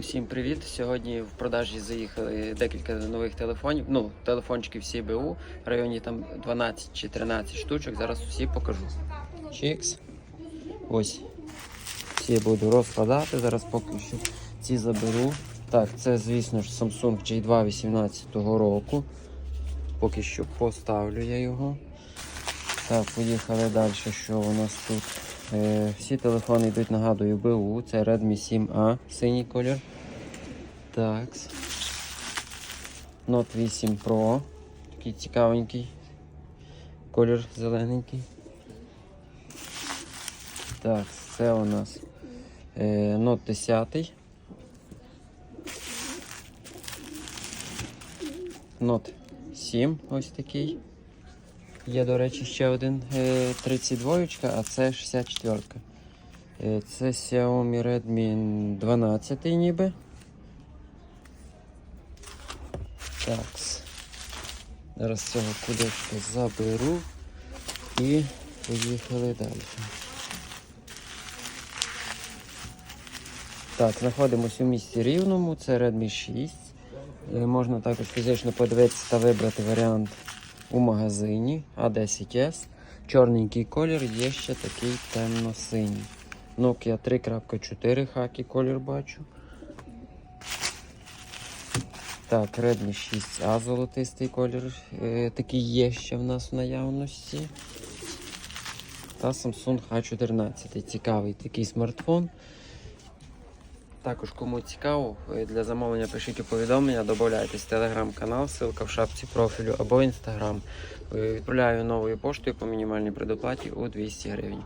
Усім привіт! Сьогодні в продажі заїхали декілька нових телефонів. Ну, телефончиків CBU, в районі там 12 чи 13 штучок. Зараз всі покажу. Чікс. Ось. Всі буду розкладати. Зараз поки що ці заберу. Так, це, звісно ж, Samsung J2 18 року. Поки що поставлю я його. Так, поїхали далі. Що у нас тут? Е, всі телефони йдуть, нагадую, БУ. Це Redmi 7A, синій колір. Так. Note 8 Pro. Такий цікавенький. Колір зелененький. Так, це у нас е, Note 10. Note 7 ось такий. Є, до речі, ще один е, 32, а це 64. Е, Це Xiaomi Redmi 12 ніби. Так. Зараз цього кудочка заберу і поїхали далі. Так, знаходимося у місті Рівному, це Redmi 6. Е, Можна також фізично подивитися та вибрати варіант у магазині A10S. Чорненький колір, є ще такий темно-синій. Nokia 3.4 хакі колір бачу. Так, Redmi 6A золотистий колір. Е, такий є ще в нас в наявності. Та Samsung A14. Цікавий такий смартфон. Також кому цікаво, е, для замовлення пишіть у повідомлення, додайтесь в телеграм-канал, ссылка в шапці профілю або інстаграм. Відправляю новою поштою по мінімальній предоплаті у 200 гривень.